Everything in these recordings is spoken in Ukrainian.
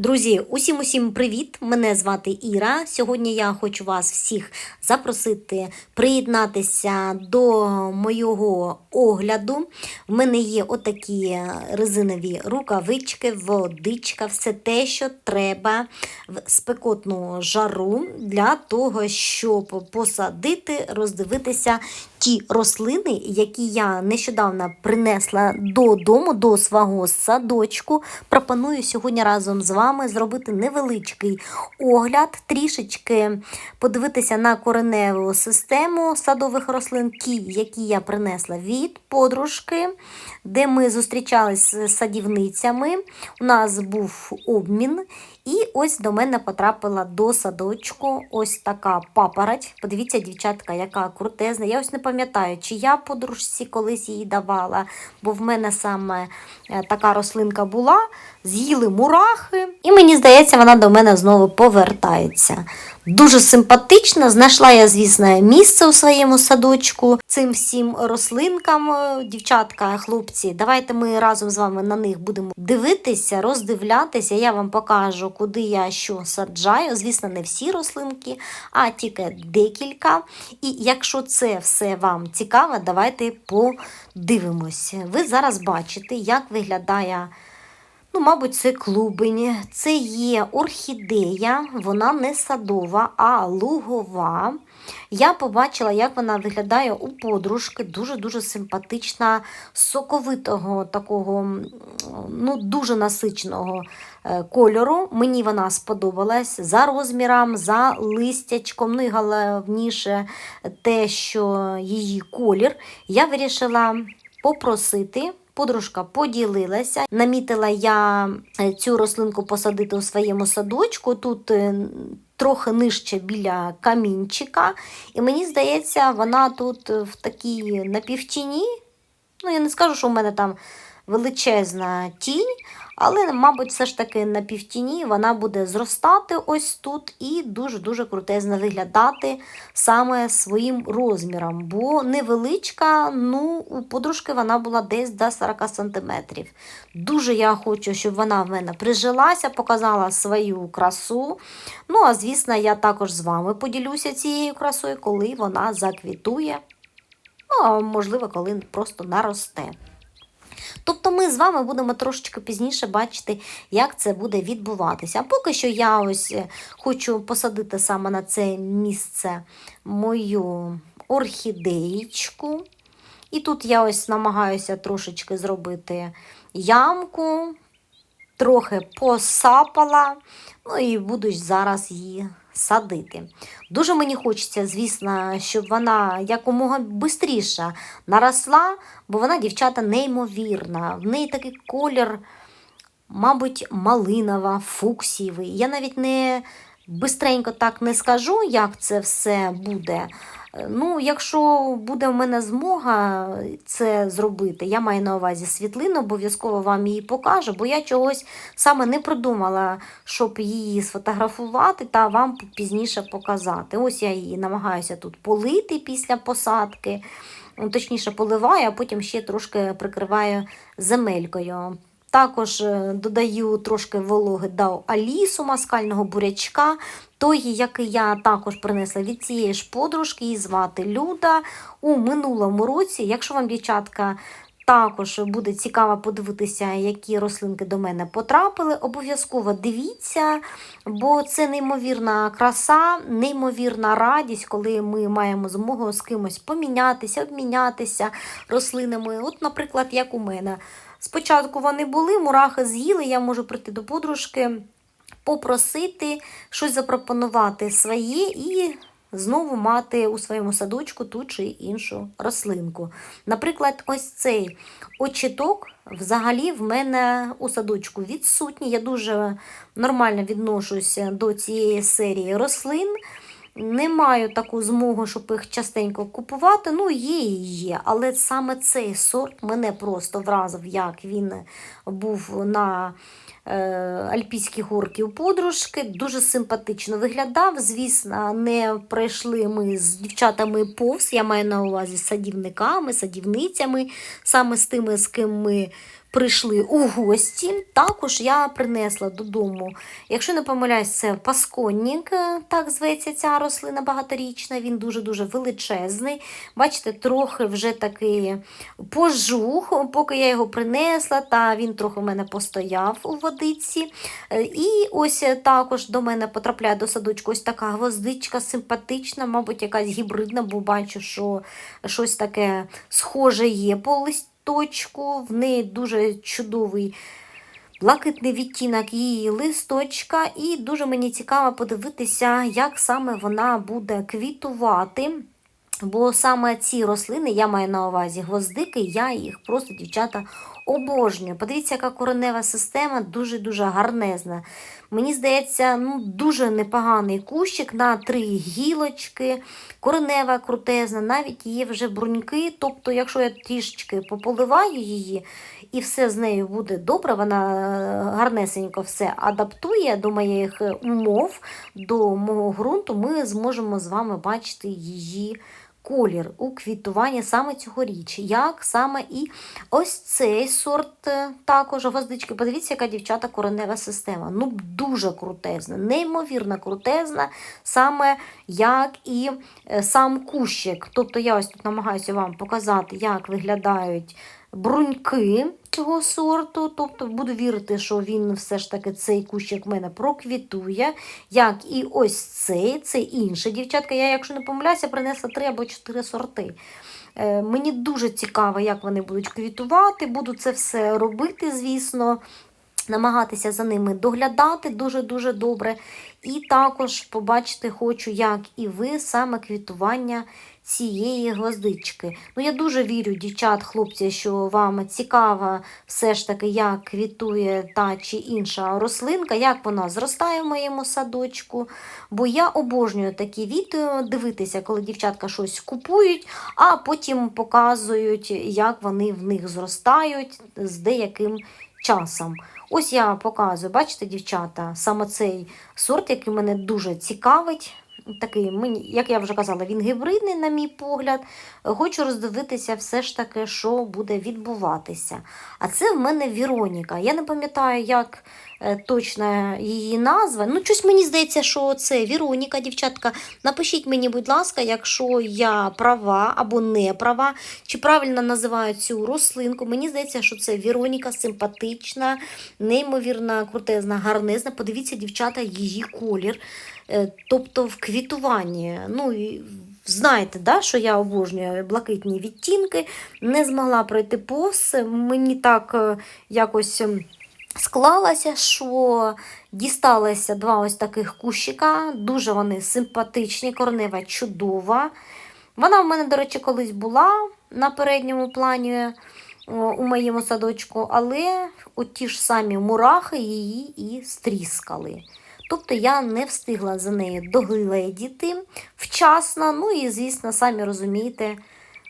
Друзі, усім усім привіт! Мене звати Іра. Сьогодні я хочу вас всіх запросити приєднатися до моєго огляду. В мене є отакі резинові рукавички, водичка, все те, що треба в спекотну жару для того, щоб посадити, роздивитися ті рослини, які я нещодавно принесла додому, до свого садочку. Пропоную сьогодні разом з вами зробити невеличкий огляд, трішечки подивитися на кореневу систему садових рослин, ті, які я принесла від подружки, де ми зустрічалися з садівницями. У нас був обмін. І ось до мене потрапила до садочку ось така папороть. Подивіться, дівчатка, яка крутезна. Я ось не пам'ятаю, чи я подружці колись її давала, бо в мене саме е, така рослинка була. З'їли мурахи, і мені здається, вона до мене знову повертається. Дуже симпатична. Знайшла я, звісно, місце у своєму садочку цим всім рослинкам, Е, дівчатка, хлопці. Давайте ми разом з вами на них будемо дивитися, роздивлятися. Я вам покажу, куди я що саджаю. Звісно, не всі рослинки, а тільки декілька. І якщо це все вам цікаво, давайте подивимось. Ви зараз бачите, як виглядає. Ну, мабуть, це клубень. Це є орхідея, вона не садова, а лугова. Я побачила, як вона виглядає у подружки. Дуже-дуже симпатична, соковитого, такого, ну, дуже насиченого е, кольору. Мені вона сподобалась за розміром, за листячком. Ну і головніше те, що її колір. Я вирішила попросити. Подружка поділилася. Намітила я е, цю рослинку посадити у своєму садочку. Тут е, трохи нижче біля камінчика. І мені здається, вона тут в такій напівтіні. Ну, я не скажу, що в мене там величезна тінь, але, мабуть, все ж таки на півтіні вона буде зростати ось тут і дуже-дуже крутезно виглядати саме своїм розміром. Бо невеличка, ну, у подружки вона була десь до 40 см. Дуже я хочу, щоб вона в мене прижилася, показала свою красу. Ну, а звісно, я також з вами поділюся цією красою, коли вона заквітує. Ну, а можливо, коли просто наросте. Тобто ми з вами будемо трошечки пізніше бачити, як це буде відбуватися. А поки що я ось е, хочу посадити саме на це місце мою орхідеєчку. І тут я ось намагаюся трошечки зробити ямку, трохи посапала, ну і буду зараз її садити. Дуже мені хочеться, звісно, щоб вона якомога швидше наросла, бо вона, дівчата, неймовірна. В неї такий колір, мабуть, малинова, фуксієвий. Я навіть не бистренько так не скажу, як це все буде. Ну, якщо буде в мене змога це зробити, я маю на увазі світлину, обов'язково вам її покажу, бо я чогось саме не придумала, щоб її сфотографувати та вам пізніше показати. Ось я її намагаюся тут полити після посадки, точніше поливаю, а потім ще трошки прикриваю земелькою. Також е, додаю трошки вологи до алісу, маскального бурячка, той, який я також принесла від цієї ж подружки, її звати Люда у минулому році. Якщо вам, дівчатка, також буде цікаво подивитися, які рослинки до мене потрапили. Обов'язково дивіться, бо це неймовірна краса, неймовірна радість, коли ми маємо змогу з кимось помінятися, обмінятися рослинами. От, наприклад, як у мене. Спочатку вони були, мурахи з'їли, я можу прийти до подружки, попросити щось запропонувати своє і знову мати у своєму садочку ту чи іншу рослинку. Наприклад, ось цей очіток взагалі в мене у садочку відсутній. Я дуже нормально відношуся до цієї серії рослин. Не маю таку змогу, щоб їх частенько купувати. Ну, є і є. Але саме цей сорт мене просто вразив, як він був на е, Альпійській горки у подружки. Дуже симпатично виглядав. Звісно, не пройшли ми з дівчатами повз. Я маю на увазі з садівниками, садівницями, саме з тими, з ким ми прийшли у гості. Також я принесла додому, якщо не помиляюсь, це пасконник, е, так зветься ця рослина багаторічна. Він дуже-дуже величезний. Бачите, трохи вже такий пожух, поки я його принесла, та він трохи в мене постояв у водиці. Е, І ось також до мене потрапляє до садочку ось така гвоздичка симпатична, мабуть, якась гібридна, бо бачу, що щось таке схоже є по листочку. В неї дуже чудовий блакитний відтінок її листочка, і дуже мені цікаво подивитися, як саме вона буде квітувати. Бо саме ці рослини, я маю на увазі гвоздики, я їх просто, дівчата, обожнюю. Подивіться, яка коренева система дуже-дуже гарнезна. Мені здається, ну, дуже непоганий кущик на три гілочки, коренева крутезна, навіть є вже бруньки. Тобто, якщо я трішечки пополиваю її і все з нею буде добре, вона е, гарнесенько все адаптує до моїх е, умов, до мого ґрунту, ми зможемо з вами бачити її колір у квітування саме цьогоріч, як саме і ось цей сорт е, також гвоздички. Подивіться, яка дівчата коренева система. Ну, дуже крутезна, неймовірно крутезна, саме як і е, сам кущик. Тобто я ось тут намагаюся вам показати, як виглядають бруньки цього сорту. Тобто буду вірити, що він все ж таки цей кущик в мене проквітує. Як і ось цей, це інше. Дівчатка, я, якщо не помиляюся, принесла три або чотири сорти. Е, Мені дуже цікаво, як вони будуть квітувати. Буду це все робити, звісно. Намагатися за ними доглядати дуже-дуже добре. І також побачити хочу, як і ви саме квітування цієї гвоздички. Ну, я дуже вірю, дівчат, хлопці, що вам цікаво все ж таки, як квітує та чи інша рослинка, як вона зростає в моєму садочку. Бо я обожнюю такі відео дивитися, коли дівчатка щось купують, а потім показують, як вони в них зростають з деяким часом. Ось я показую, бачите, дівчата, саме цей сорт, який мене дуже цікавить. Такий, як я вже казала, він гібридний, на мій погляд. Хочу роздивитися все ж таки, що буде відбуватися. А це в мене Віроніка. Я не пам'ятаю, як е, точно її назва. Ну, щось мені здається, що це Віроніка, дівчатка. Напишіть мені, будь ласка, якщо я права або не права, чи правильно називаю цю рослинку. Мені здається, що це Віроніка симпатична, неймовірна, крутезна, гарнезна. Подивіться, дівчата, її колір. Е, Тобто в квітуванні. Ну, Знаєте, да, що я обожнюю блакитні відтінки, не змогла пройти повз. Мені так е, якось склалося, що дісталося два ось таких кущика. Дуже вони симпатичні, корнева чудова. Вона в мене, до речі, колись була на передньому плані у моєму садочку, але от ті ж самі мурахи її і стріскали. Тобто я не встигла за нею догледіти вчасно. Ну і, звісно, самі розумієте,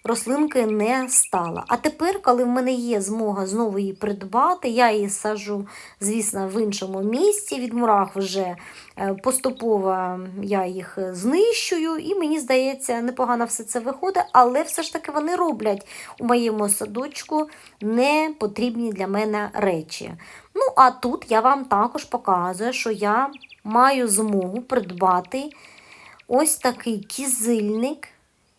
рослинки не стала. А тепер, коли в мене є змога знову її придбати, я її сажу, звісно, в іншому місці. Від мурах вже е, поступово я їх знищую, і мені здається, непогано все це виходить, але все ж таки вони роблять у моєму садочку не потрібні для мене речі. Ну, а тут я вам також показую, що я маю змогу придбати ось такий кізильник.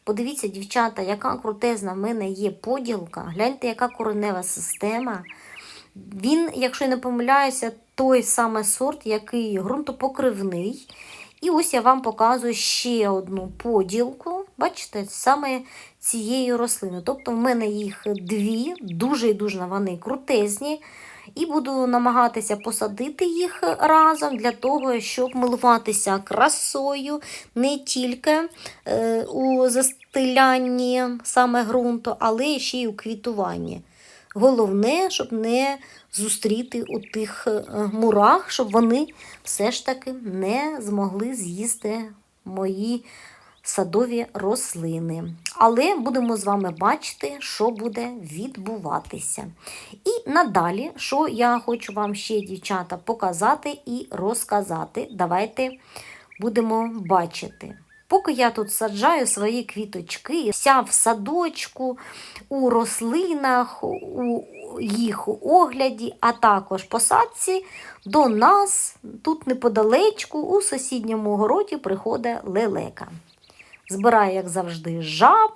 Подивіться, дівчата, яка крутезна в мене є поділка. Гляньте, яка коренева система. Він, якщо я не помиляюся, той саме сорт, який ґрунтопокривний. І ось я вам показую ще одну поділку. Бачите, саме цієї рослини. Тобто в мене їх дві, дуже і дуже вони крутезні. І буду намагатися посадити їх разом для того, щоб милуватися красою не тільки е, у застилянні саме ґрунту, але ще й у квітуванні. Головне, щоб не зустріти у тих е, мурах, щоб вони все ж таки не змогли з'їсти мої садові рослини. Але будемо з вами бачити, що буде відбуватися. І надалі, що я хочу вам ще, дівчата, показати і розказати. Давайте будемо бачити. Поки я тут саджаю свої квіточки, вся в садочку, у рослинах, у їх огляді, а також посадці, до нас тут неподалечку у сусідньому городі приходить лелека. Збирає, як завжди, жаб.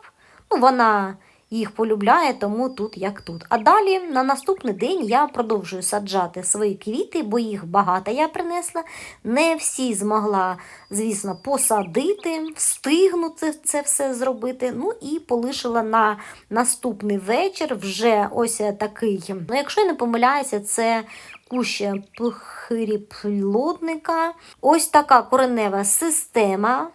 Ну, вона їх полюбляє, тому тут як тут. А далі на наступний день я продовжую саджати свої квіти, бо їх багато я принесла. Не всі змогла, звісно, посадити, встигнути це все зробити. Ну і полишила на наступний вечір вже ось такий. Ну, якщо я не помиляюся, це кущ похиріплодника. Ось така коренева система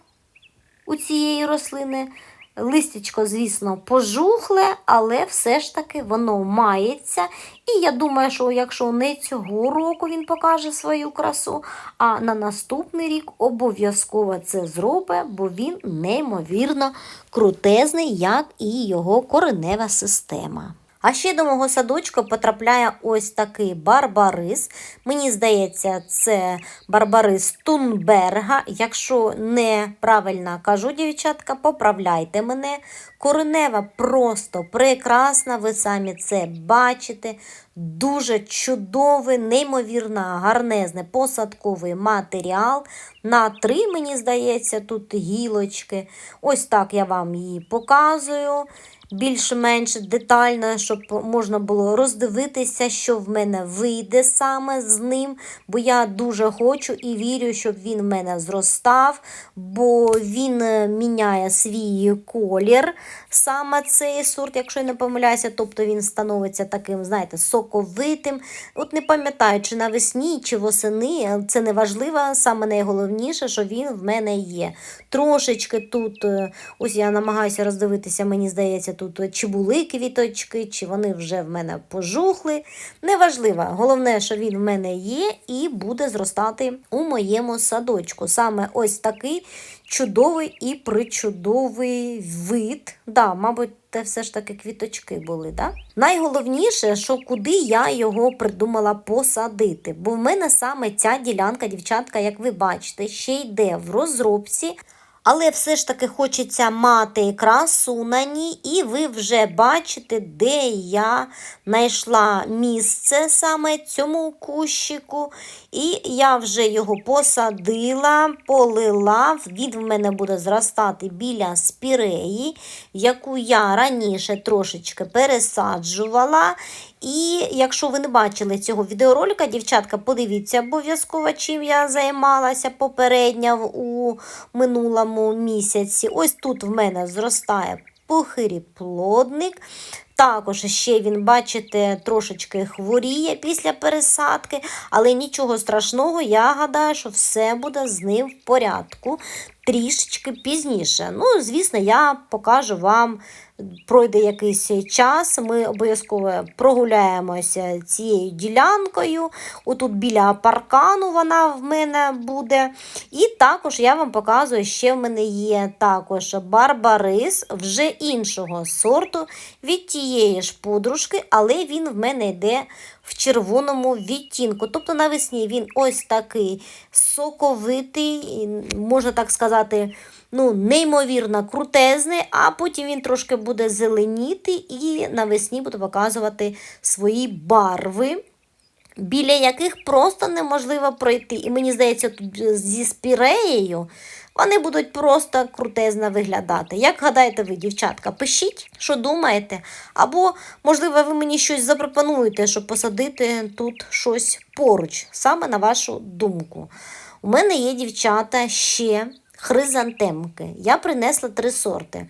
у цієї рослини. Листячко, звісно, пожухле, але все ж таки воно мається. І я думаю, що якщо не цього року він покаже свою красу, а на наступний рік обов'язково це зробить, бо він неймовірно крутезний, як і його коренева система. А ще до мого садочка потрапляє ось такий барбарис. Мені здається, це барбарис Тунберга. Якщо неправильно кажу, дівчатка, поправляйте мене. Коренева просто прекрасна, ви самі це бачите. Дуже чудовий, неймовірно гарнезний посадковий матеріал. На три, мені здається, тут гілочки. Ось так я вам її показую більш-менш детально, щоб можна було роздивитися, що в мене вийде саме з ним. Бо я дуже хочу і вірю, щоб він в мене зростав, бо він е, міняє свій колір, саме цей сорт, якщо я не помиляюся, тобто він становиться таким, знаєте, соковитим. От не пам'ятаю, чи навесні, чи восени, це не важливо, саме найголовніше, що він в мене є. Трошечки тут, е, ось я намагаюся роздивитися, мені здається, тут чи були квіточки, чи вони вже в мене пожухли. Неважливо, головне, що він в мене є і буде зростати у моєму садочку. Саме ось такий чудовий і причудовий вид. Да, Мабуть, це все ж таки квіточки були. Да? Найголовніше, що куди я його придумала посадити. Бо в мене саме ця ділянка, дівчатка, як ви бачите, ще йде в розробці. Але все ж таки хочеться мати красу на ній, і ви вже бачите, де я знайшла місце саме цьому кущику. І я вже його посадила, полила. Він в мене буде зростати біля спіреї, яку я раніше трошечки пересаджувала. І якщо ви не бачили цього відеоролика, дівчатка, подивіться обов'язково, чим я займалася попередньо у минулому місяці. Ось тут в мене зростає похиріплодник. Також ще він, бачите, трошечки хворіє після пересадки, але нічого страшного, я гадаю, що все буде з ним в порядку трішечки пізніше. Ну, звісно, я покажу вам пройде якийсь час, ми обов'язково прогуляємося цією ділянкою. Отут біля паркану вона в мене буде. І також я вам показую, ще в мене є також барбарис вже іншого сорту від тієї ж подружки, але він в мене йде в червоному відтінку. Тобто навесні він ось такий соковитий, можна так сказати, ну, неймовірно крутезний, а потім він трошки буде зеленіти і навесні буде показувати свої барви. Біля яких просто неможливо пройти. І мені здається, тут зі спіреєю вони будуть просто крутезно виглядати. Як гадаєте ви, дівчатка, пишіть, що думаєте. Або, можливо, ви мені щось запропонуєте, щоб посадити тут щось поруч, саме на вашу думку. У мене є дівчата ще хризантемки. Я принесла три сорти.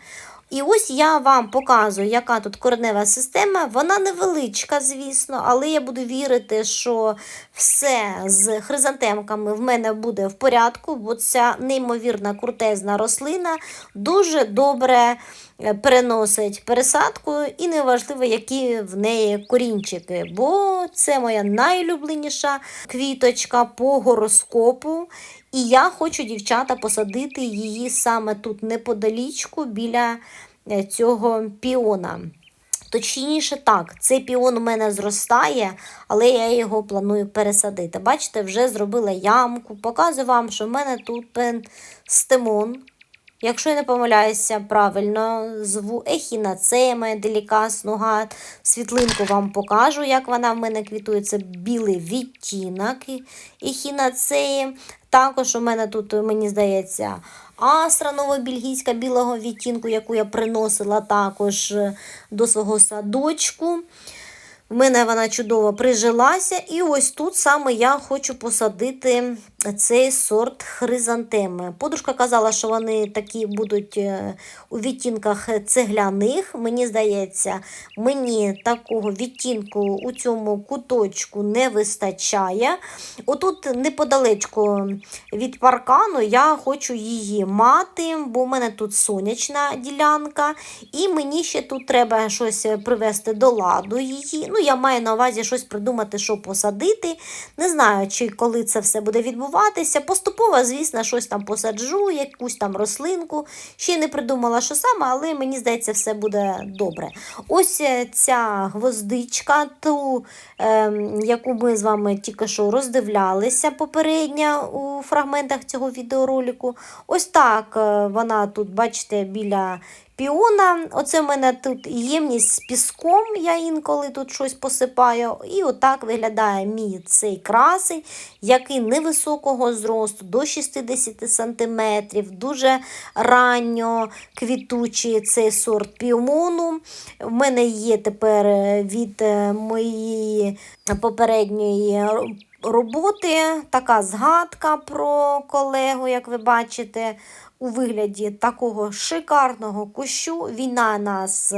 І ось я вам показую, яка тут коренева система. Вона невеличка, звісно, але я буду вірити, що все з хризантемками в мене буде в порядку, бо ця неймовірна крутезна рослина дуже добре е, переносить пересадку, і неважливо, які в неї корінчики. Бо це моя найлюбленіша квіточка по гороскопу. І я хочу, дівчата, посадити її саме тут неподалічку біля е, цього піона. Точніше, так, цей піон у мене зростає, але я його планую пересадити. Бачите, вже зробила ямку. Показую вам, що в мене тут стемон Якщо я не помиляюся, правильно зву ехінацея делікас нуга. Світлинку вам покажу, як вона в мене квітує. Це білий відтінок ехінацеї. Також у мене тут, мені здається, астра новобільгійська білого відтінку, яку я приносила також е, до свого садочку. В мене вона чудово прижилася, і ось тут саме я хочу посадити цей сорт хризантеми. Подружка казала, що вони такі будуть е, у відтінках цегляних. Мені здається, мені такого відтінку у цьому куточку не вистачає. Отут неподалечко від паркану я хочу її мати, бо в мене тут сонячна ділянка, і мені ще тут треба щось привести до ладу її. Ну, я маю на увазі щось придумати, що посадити. Не знаю, чи коли це все буде відбуватися. Поступово, звісно, щось там посаджу, якусь там рослинку. Ще не придумала, що саме, але мені здається, все буде добре. Ось е, ця гвоздичка, ту, е, яку ми з вами тільки що роздивлялися попередньо у фрагментах цього відеоролику. Ось так е, вона тут, бачите, біля піона. Оце в мене тут ємність з піском, я інколи тут щось посипаю. І отак виглядає мій цей красень, який невисокого зросту, до 60 см, дуже ранньо квітучий цей сорт піону. В мене є тепер від е, моєї попередньої роботи така згадка про колегу, як ви бачите у вигляді такого шикарного кущу. Війна нас,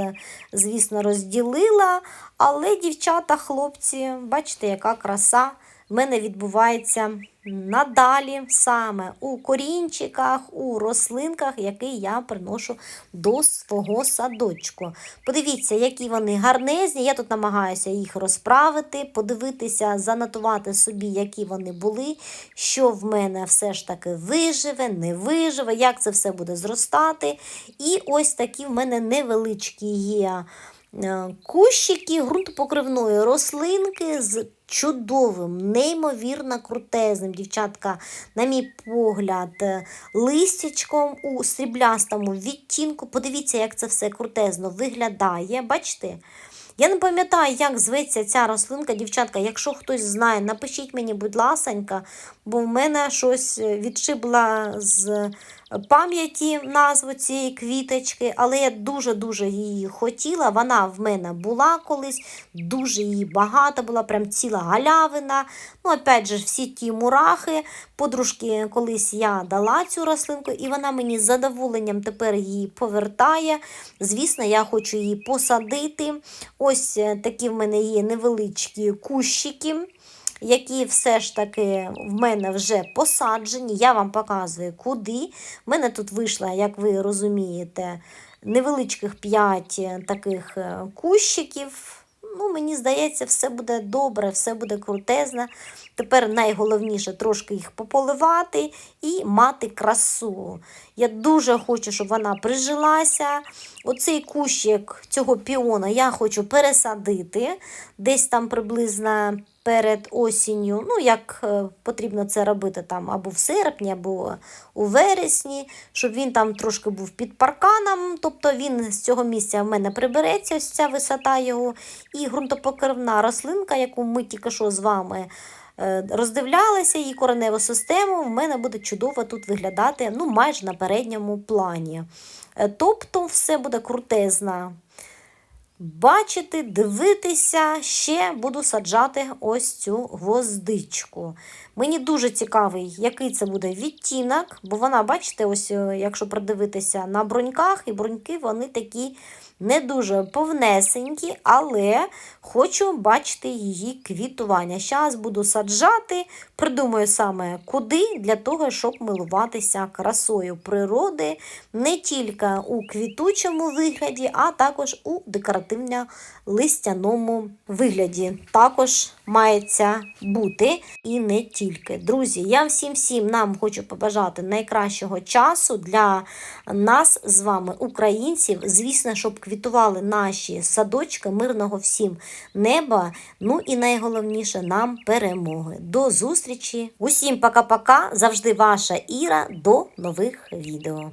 звісно, розділила, але дівчата, хлопці, бачите, яка краса в мене відбувається надалі саме у корінчиках, у рослинках, які я приношу до свого садочку. Подивіться, які вони гарнезні. Я тут намагаюся їх розправити, подивитися, занотувати собі, які вони були, що в мене все ж таки виживе, не виживе, як це все буде зростати. І ось такі в мене невеличкі є. Е, кущики ґрунтопокривної рослинки з чудовим, неймовірно крутезним, дівчатка, на мій погляд, е, листячком у сріблястому відтінку. Подивіться, як це все крутезно виглядає. Бачите? Я не пам'ятаю, як зветься ця рослинка, дівчатка. Якщо хтось знає, напишіть мені, будь ласенька, бо в мене щось відшибла з пам'яті назву цієї квіточки, але я дуже-дуже її хотіла. Вона в мене була колись, дуже її багато була, прям ціла галявина. Ну, опять же, всі ті мурахи. Подружки, колись я дала цю рослинку, і вона мені з задоволенням тепер її повертає. Звісно, я хочу її посадити. Ось е, такі в мене є невеличкі кущики які все ж таки в мене вже посаджені. Я вам показую, куди. В мене тут вийшло, як ви розумієте, невеличких 5 таких е, кущиків. Ну, Мені здається, все буде добре, все буде крутезне. Тепер найголовніше трошки їх пополивати і мати красу. Я дуже хочу, щоб вона прижилася. Оцей кущик цього піона я хочу пересадити. Десь там приблизно перед осінню. Ну, як е, потрібно це робити там або в серпні, або у вересні, щоб він там трошки був під парканом. Тобто він з цього місця в мене прибереться, ось ця висота його. І ґрунтопокривна рослинка, яку ми тільки що з вами. Е, роздивлялася її кореневу систему, в мене буде чудово тут виглядати ну, майже на передньому плані. Е, тобто, все буде крутезна бачити, дивитися, ще буду саджати ось цю гвоздичку. Мені дуже цікавий, який це буде відтінок, бо вона, бачите, ось, е, якщо придивитися на бруньках, і бруньки вони такі не дуже повнесенькі, але хочу бачити її квітування. Зараз буду саджати, придумаю саме куди, для того, щоб милуватися красою природи не тільки у квітучому вигляді, а також у декоративно-листяному вигляді. Також мається бути і не тільки. Друзі, я всім всім нам хочу побажати найкращого часу для нас з вами, українців. Звісно, щоб квітували наші садочки, мирного всім неба. Ну і найголовніше нам перемоги. До зустрічі! Усім пока-пока! Завжди ваша Іра. До нових відео.